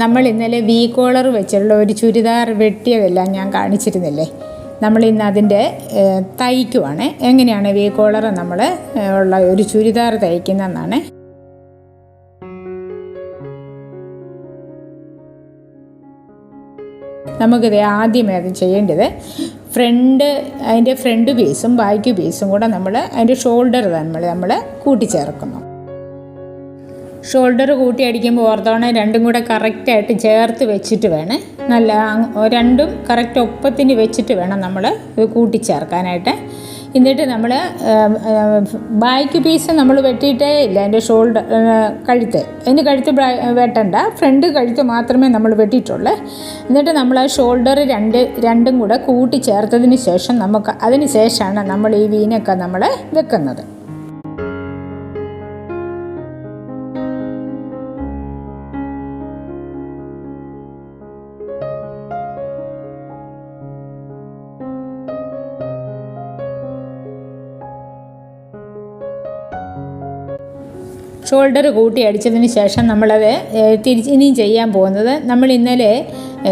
നമ്മൾ ഇന്നലെ V collar വെച്ചുള്ള ഒരു ചുരിദാർ വെട്ടിയതെല്ലാം ഞാൻ കാണിച്ചിരുന്നില്ലേ? നമ്മൾ ഇന്ന് അതിന്റെ തയ്ക്കുവാണ്. എങ്ങനെയാണ് വി കോളർ നമ്മൾ ഉള്ള ഒരു ചുരിദാർ തയ്ക്കുന്നതെന്നാണ്. നമുക്കിത് ആദ്യമേ അത് ചെയ്യേണ്ടത് ഫ്രണ്ട് അതിന്റെ ഫ്രണ്ട് പീസും ബാക്ക് പീസും കൂടെ നമ്മൾ അതിന്റെ ഷോൾഡർ നമ്മൾ നമ്മൾ കൂട്ടിച്ചേർക്കുന്നു. ഷോൾഡർ കൂട്ടി അടിക്കുമ്പോൾ ഓർത്തോണം രണ്ടും കൂടെ കറക്റ്റായിട്ട് ചേർത്ത് വെച്ചിട്ട് വേണേ. നല്ല രണ്ടും കറക്റ്റ് ഒപ്പത്തിന് വെച്ചിട്ട് വേണം നമ്മൾ കൂട്ടിച്ചേർക്കാനായിട്ട്. എന്നിട്ട് നമ്മൾ ബാക്ക് പീസ് നമ്മൾ വെട്ടിയിട്ടേ ഇല്ല അതിന്റെ ഷോൾഡർ കഴുത്ത്. അതിന്റെ കഴുത്ത് വെട്ടണ്ട ഫ്രണ്ട് കഴുത്ത് മാത്രമേ നമ്മൾ വെട്ടിയിട്ടുള്ളൂ. എന്നിട്ട് നമ്മൾ ആ ഷോൾഡർ രണ്ട് രണ്ടും കൂടെ കൂട്ടി ചേർത്തതിന് ശേഷം നമുക്ക് അതിന് ശേഷമാണ് നമ്മൾ ഈ വീനൊക്കെ നമ്മൾ വെക്കുന്നത്. ഷോൾഡർ കൂട്ടി അടിച്ചതിന് ശേഷം നമ്മളത് തിരിച്ച് ഇനിയും ചെയ്യാൻ പോകുന്നത്. നമ്മൾ ഇന്നലെ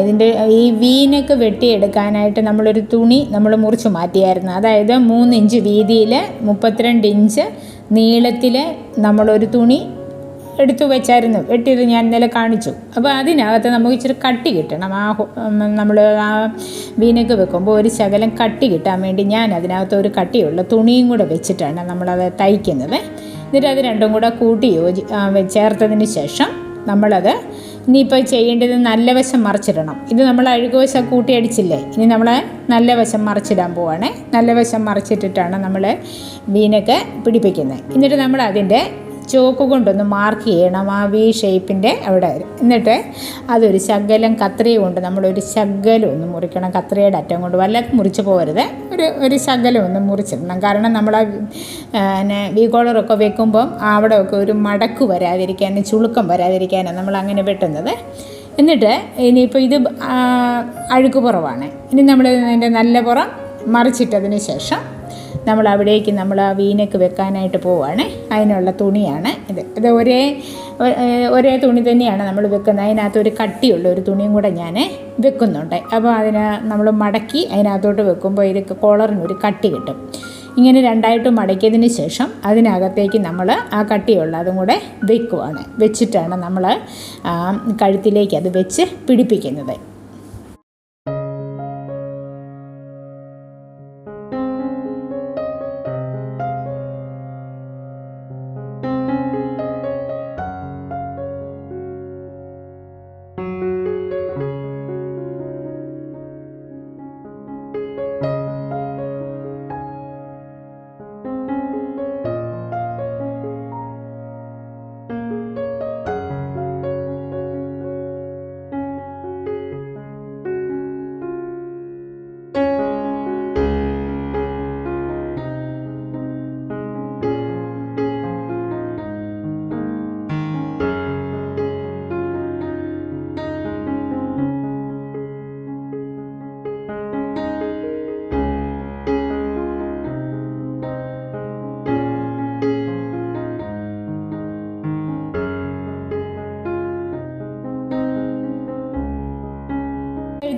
ഇതിന്റെ ഈ വീനൊക്കെ വെട്ടിയെടുക്കാനായിട്ട് നമ്മളൊരു തുണി നമ്മൾ മുറിച്ച് മാറ്റിയായിരുന്നു. അതായത് മൂന്ന് ഇഞ്ച് വീതിയിൽ മുപ്പത്തിരണ്ട് ഇഞ്ച് നീളത്തിൽ നമ്മളൊരു തുണി എടുത്തു വെച്ചായിരുന്നു. വെട്ടിയത് ഞാൻ ഇന്നലെ കാണിച്ചു. അപ്പോൾ അതിനകത്ത് നമുക്ക് ഇച്ചിരി കട്ടി കിട്ടണം. ആ നമ്മൾ ആ വീനൊക്കെ വെക്കുമ്പോൾ ഒരു ശകലം കട്ടി കിട്ടാൻ വേണ്ടി ഞാൻ അതിനകത്ത് ഒരു കട്ടിയുള്ള തുണിയും കൂടെ വെച്ചിട്ടാണ് നമ്മളത് തയ്ക്കുന്നത്. എന്നിട്ട് അത് രണ്ടും കൂടെ കൂട്ടി യോജി ചേർത്തതിന് ശേഷം നമ്മളത് ഇനിയിപ്പോൾ ചെയ്യേണ്ടത് നല്ല വശം മറിച്ചിടണം. ഇത് നമ്മൾ അഴുകുവശം കൂട്ടി അടിച്ചില്ലേ? ഇനി നമ്മൾ നല്ല വശം മറിച്ചിടാൻ പോവാണ്. നല്ല വശം മറിച്ചിട്ടിട്ടാണ് നമ്മൾ മീനൊക്കെ പിടിപ്പിക്കുന്നത് എന്നിട്ട് നമ്മൾ അതിന്റെ ചോക്ക് കൊണ്ടൊന്ന് മാർക്ക് ചെയ്യണം. ആ വി ഷേപ്പിന്റെ അവിടെ എന്നിട്ട് അതൊരു ശകലം കത്രിക കൊണ്ട് നമ്മളൊരു ശകലം ഒന്ന് മുറിക്കണം. കത്രികയുടെ അറ്റം കൊണ്ട് വല്ല മുറിച്ച് പോകരുത്. ഒരു ഒരു ശകലം ഒന്ന് മുറിച്ചിടണം. കാരണം നമ്മൾ ആ പിന്നെ വി കോളറൊക്കെ വെക്കുമ്പം അവിടെയൊക്കെ ഒരു മടക്ക് വരാതിരിക്കാൻ ചുളുക്കം വരാതിരിക്കാനാണ് നമ്മൾ അങ്ങനെ വെട്ടുന്നത്. എന്നിട്ട് ഇനിയിപ്പോൾ ഇത് അഴുക്ക് പുറവാണ്. ഇനി നമ്മൾ ഇതിന്റെ നല്ല പുറം മറിച്ചിട്ടതിന് ശേഷം നമ്മൾ അവിടേക്ക് നമ്മൾ ആ വീനക്ക് വെക്കാനായിട്ട് പോവുകയാണ് അതിനുള്ള തുണിയാണ് ഇത്. ഇത് ഒരേ ഒരേ തുണി തന്നെയാണ് നമ്മൾ വെക്കുന്നത്. അതിനകത്ത് ഒരു കട്ടിയുള്ള ഒരു തുണിയും കൂടെ ഞാൻ വെക്കുന്നുണ്ട്. അപ്പോൾ അതിന് നമ്മൾ മടക്കി അതിനകത്തോട്ട് വെക്കുമ്പോൾ ഇത് കോളറിന് ഒരു കട്ടി കിട്ടും. ഇങ്ങനെ രണ്ടായിട്ട് മടക്കിയതിന് ശേഷം അതിനകത്തേക്ക് നമ്മൾ ആ കട്ടിയുള്ള അതും കൂടെ വെക്കുവാണ്. വെച്ചിട്ടാണ് നമ്മൾ കഴുത്തിലേക്ക് അത് വെച്ച് പിടിപ്പിക്കുന്നത്.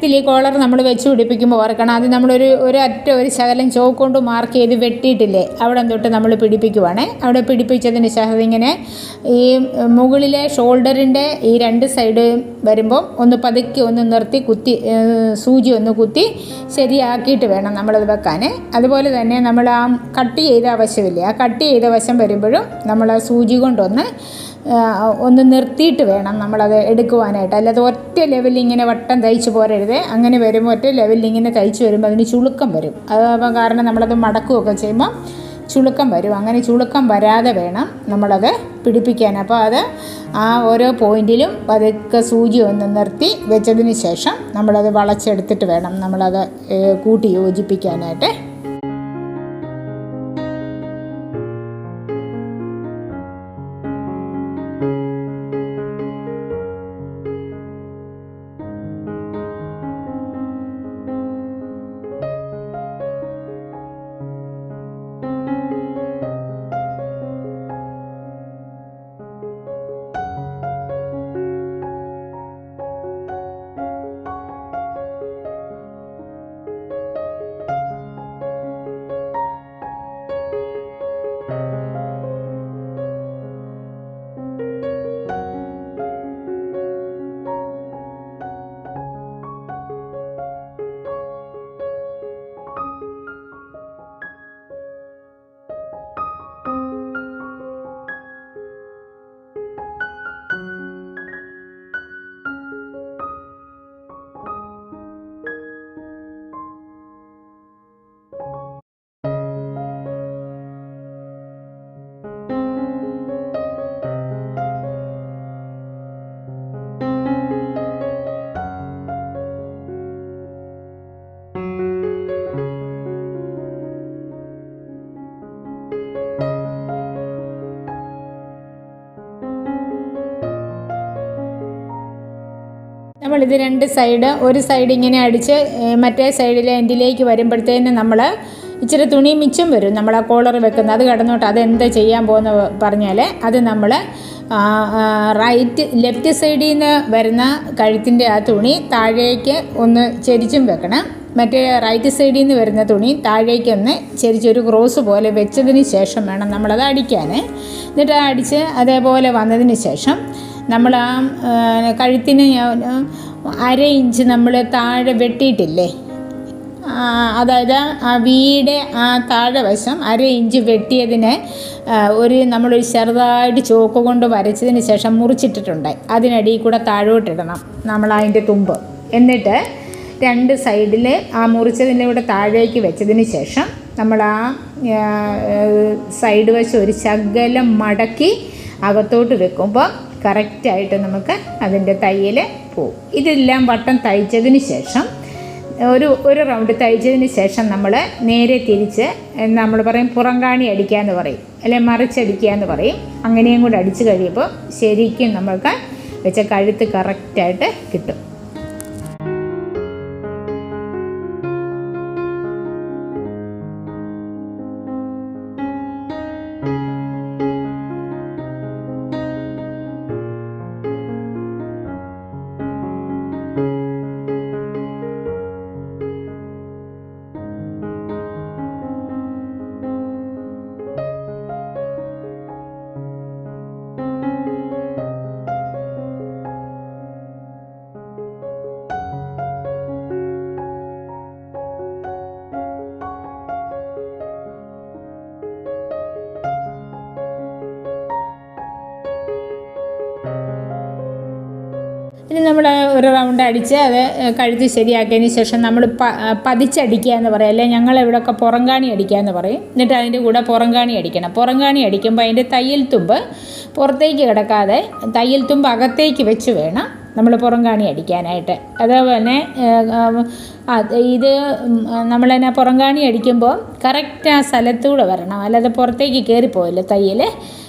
കഴുത്തിൽ ഈ കോളർ നമ്മൾ വെച്ച് പിടിപ്പിക്കുമ്പോൾ ഓർക്കണം ആദ്യം നമ്മളൊരു ഒരു അറ്റ ഒരു ശകലം ചോക്ക് കൊണ്ട് മാർക്ക് ചെയ്ത് വെട്ടിയിട്ടില്ലേ? അവിടെ തൊട്ട് നമ്മൾ പിടിപ്പിക്കുവാണേ. അവിടെ പിടിപ്പിച്ചതിന് ശേഷം ഇങ്ങനെ ഈ മുകളിലെ ഷോൾഡറിന്റെ ഈ രണ്ട് സൈഡ് വരുമ്പം ഒന്ന് പതുക്കി ഒന്ന് നിർത്തി കുത്തി സൂചി ഒന്ന് കുത്തി ശരിയാക്കിയിട്ട് വേണം നമ്മളത് വെക്കാൻ അതുപോലെ തന്നെ നമ്മൾ ആ കട്ട് ചെയ്ത വശമില്ലേ ആ കട്ട് ചെയ്ത വശം വരുമ്പോഴും നമ്മൾ ആ സൂചി കൊണ്ടൊന്ന് ഒന്ന് നിർത്തിയിട്ട് വേണം നമ്മളത് എടുക്കുവാനായിട്ട്. അല്ലാതെ ഒറ്റ ലെവലിൽ ഇങ്ങനെ വട്ടം തയ്ച്ച് പോരരുത്. അങ്ങനെ വരുമ്പോൾ ഒറ്റ ലെവലിൽ ഇങ്ങനെ തയ്ച്ച് വരുമ്പോൾ അതിന് ചുളുക്കം വരും. അത് കാരണം നമ്മളത് മടക്കുകയൊക്കെ ചെയ്യുമ്പോൾ ചുളുക്കം വരും. അങ്ങനെ ചുളുക്കം വരാതെ വേണം നമ്മളത് പിടിപ്പിക്കാൻ. അപ്പോൾ അത് ആ ഓരോ പോയിന്റിലും പതുക്കെ സൂചി ഒന്ന് നിർത്തി വെച്ചതിന് ശേഷം നമ്മളത് വളച്ചെടുത്തിട്ട് വേണം നമ്മളത് കൂട്ടി യോജിപ്പിക്കാനായിട്ട്. നമ്മളിത് രണ്ട് സൈഡ് ഒരു സൈഡ് ഇങ്ങനെ അടിച്ച് മറ്റേ സൈഡിലെ എൻഡിലേക്ക് വരുമ്പോഴത്തേന് നമ്മൾ ഇച്ചിരി തുണി മിച്ചം വരും. നമ്മൾ ആ കോളർ വെക്കുന്നത്. അത് കടന്നോട്ട് അതെന്താ ചെയ്യാൻ പോകുന്ന പറഞ്ഞാൽ അത് നമ്മൾ റൈറ്റ് ലെഫ്റ്റ് സൈഡിൽ നിന്ന് വരുന്ന കഴുത്തിന്റെ ആ തുണി താഴേക്ക് ഒന്ന് ചെരിച്ചും വെക്കണം. മറ്റേ റൈറ്റ് സൈഡിൽ നിന്ന് വരുന്ന തുണി താഴേക്ക് ഒന്ന് ചെരിച്ചൊരു ക്രോസ് പോലെ വെച്ചതിന് ശേഷം വേണം നമ്മളത് അടിക്കാൻ എന്നിട്ട് അടിച്ച് അതേപോലെ വന്നതിന് ശേഷം നമ്മൾ ആ കഴുത്തിന് അര ഇഞ്ച് നമ്മൾ താഴെ വെട്ടിയിട്ടില്ലേ? അതായത് ആ വീടെ ആ താഴെ വശം അര ഇഞ്ച് വെട്ടിയതിനെ ഒരു നമ്മളൊരു ചെറുതായിട്ട് ചോക്ക് കൊണ്ട് വരച്ചതിന് ശേഷം മുറിച്ചിട്ടിട്ടുണ്ട് അതിനടിയിൽ കൂടെ താഴോട്ടിടണം നമ്മൾ അതിന്റെ തുമ്പ്. എന്നിട്ട് രണ്ട് സൈഡിൽ ആ മുറിച്ചതിന്റെ കൂടെ താഴേക്ക് വെച്ചതിന് ശേഷം നമ്മൾ ആ, സൈഡ് വശം ഒരു ശകലം മടക്കി അകത്തോട്ട് വെക്കുമ്പോൾ കറക്റ്റായിട്ട് നമുക്ക് അതിന്റെ തയ്യൽ പോവും. ഇതെല്ലാം വട്ടം തയ്ച്ചതിന് ശേഷം ഒരു ഒരു റൗണ്ട് തയ്ച്ചതിന് ശേഷം നമ്മൾ നേരെ തിരിച്ച് നമ്മൾ പറയും പുറംകാണി അടിക്കുക എന്ന് പറയും അല്ലെ മറിച്ചടിക്കുക എന്ന് പറയും. അങ്ങനെയും കൂടെ അടിച്ച് കഴിയുമ്പോൾ ശരിക്കും നമ്മൾക്ക് വെച്ച കഴുത്ത് കറക്റ്റായിട്ട് കിട്ടും. ഇനി നമ്മൾ ഒരു റൗണ്ട് അടിച്ച് അത് കഴുത്ത് ശരിയാക്കിയതിന് ശേഷം നമ്മൾ പ പതിച്ചടിക്കുക എന്ന് പറയും. അല്ലെങ്കിൽ ഞങ്ങൾ ഇവിടെയൊക്കെ പുറംകാണി അടിക്കുക എന്ന് പറയും. എന്നിട്ട് അതിന്റെ കൂടെ പുറംകാണി അടിക്കണം. പുറംകാണി അടിക്കുമ്പോൾ അതിന്റെ തയ്യൽ തുമ്പ് പുറത്തേക്ക് കിടക്കാതെ തയ്യൽ തുമ്പ് അകത്തേക്ക് വെച്ച് വേണം നമ്മൾ പുറം കാണി അടിക്കാനായിട്ട്. അതേപോലെ ഇത് നമ്മൾ തന്നെ പുറം കാണി അടിക്കുമ്പോൾ കറക്റ്റ് ആ സ്ഥലത്തൂടെ വരണം. അല്ലാതെ പുറത്തേക്ക് കയറിപ്പോയില്ല തയ്യൽ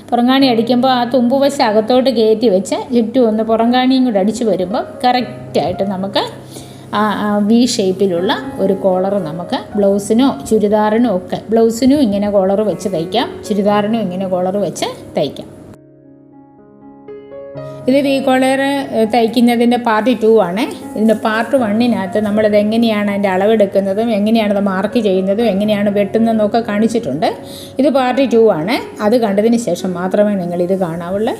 പുറങ്കാണി അടിക്കുമ്പോൾ ആ തുമ്പുവശം അകത്തോട്ട് കയറ്റി വെച്ച് ചുറ്റും ഒന്ന് പുറങ്കാണിയും കൂടെ അടിച്ച് വരുമ്പോൾ കറക്റ്റായിട്ട് നമുക്ക് ആ വി ഷേപ്പിലുള്ള ഒരു കോളർ നമുക്ക് ബ്ലൗസിനോ ചുരിദാറിനോ ഒക്കെ ബ്ലൗസിനും ഇങ്ങനെ കോളർ വെച്ച് തയ്ക്കാം. ചുരിദാറിനും ഇങ്ങനെ കോളർ വെച്ച് തയ്ക്കാം. ഇത് വി കോളർ തയ്ക്കുന്നതിന്റെ പാർട്ട് ടു ആണ്. ഇതിന്റെ പാർട്ട് വണ്ണിനകത്ത് നമ്മളിത് എങ്ങനെയാണ് അതിന്റെ അളവെടുക്കുന്നതും എങ്ങനെയാണ് അത് മാർക്ക് ചെയ്യുന്നതും എങ്ങനെയാണ് വെട്ടുന്നതെന്നൊക്കെ കാണിച്ചിട്ടുണ്ട്. ഇത് പാർട്ട് ടു ആണ്. അത് കണ്ടതിന് ശേഷം മാത്രമേ നിങ്ങൾ ഇത് കാണാവുള്ളൂ.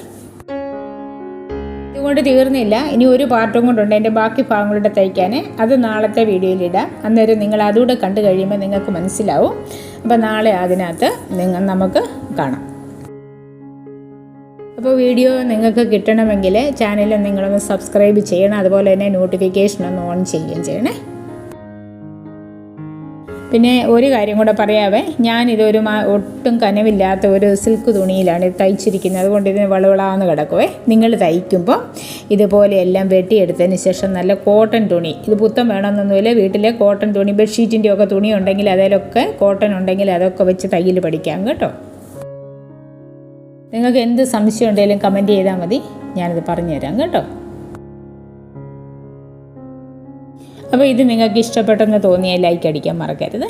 ഇതുകൊണ്ട് തീർന്നില്ല. ഇനി ഒരു പാർട്ടും കൊണ്ടുണ്ട് എന്റെ ബാക്കി ഭാഗങ്ങളുടെ തയ്ക്കാൻ അത് നാളത്തെ വീഡിയോയിലിടാം അന്നേരം നിങ്ങൾ അതുകൂടെ കണ്ടു കഴിയുമ്പോൾ നിങ്ങൾക്ക് മനസ്സിലാവും. അപ്പോൾ നാളെ അതിനകത്ത് നിങ്ങൾ നമുക്ക് കാണാം. അപ്പോൾ വീഡിയോ നിങ്ങൾക്ക് കിട്ടണമെങ്കിൽ ചാനൽ നിങ്ങളൊന്ന് സബ്സ്ക്രൈബ് ചെയ്യണം. അതുപോലെ തന്നെ നോട്ടിഫിക്കേഷൻ ഒന്ന് ഓൺ ചെയ്യുകയും ചെയ്യണേ. പിന്നെ ഒരു കാര്യം കൂടെ പറയാവേ. ഞാനിതൊരു ഒട്ടും കനവില്ലാത്ത ഒരു സിൽക്ക് തുണിയിലാണ് ഇത് തയ്ച്ചിരിക്കുന്നത്. അതുകൊണ്ട് ഇതിന് വളവിളാന്ന് കിടക്കുവേ. നിങ്ങൾ തയ്ക്കുമ്പോൾ ഇതുപോലെയെല്ലാം വെട്ടിയെടുത്തതിന് ശേഷം നല്ല കോട്ടൺ തുണി. ഇത് പുത്തം വേണമെന്നൊന്നുമില്ല. വീട്ടിലെ കോട്ടൺ തുണി ബെഡ്ഷീറ്റിന്റെ ഒക്കെ തുണി ഉണ്ടെങ്കിൽ അതിലൊക്കെ കോട്ടൺ ഉണ്ടെങ്കിൽ അതൊക്കെ വെച്ച് തയ്യൽ പഠിക്കാം കേട്ടോ. നിങ്ങൾക്ക് എന്ത് സംശയം ഉണ്ടെങ്കിലും കമന്റ് ചെയ്താൽ മതി. ഞാനത് പറഞ്ഞുതരാം കേട്ടോ. അപ്പോൾ ഇത് നിങ്ങൾക്ക് ഇഷ്ടപ്പെട്ടെന്ന് തോന്നിയാൽ ലൈക്ക് അടിക്കാൻ മറക്കരുത്.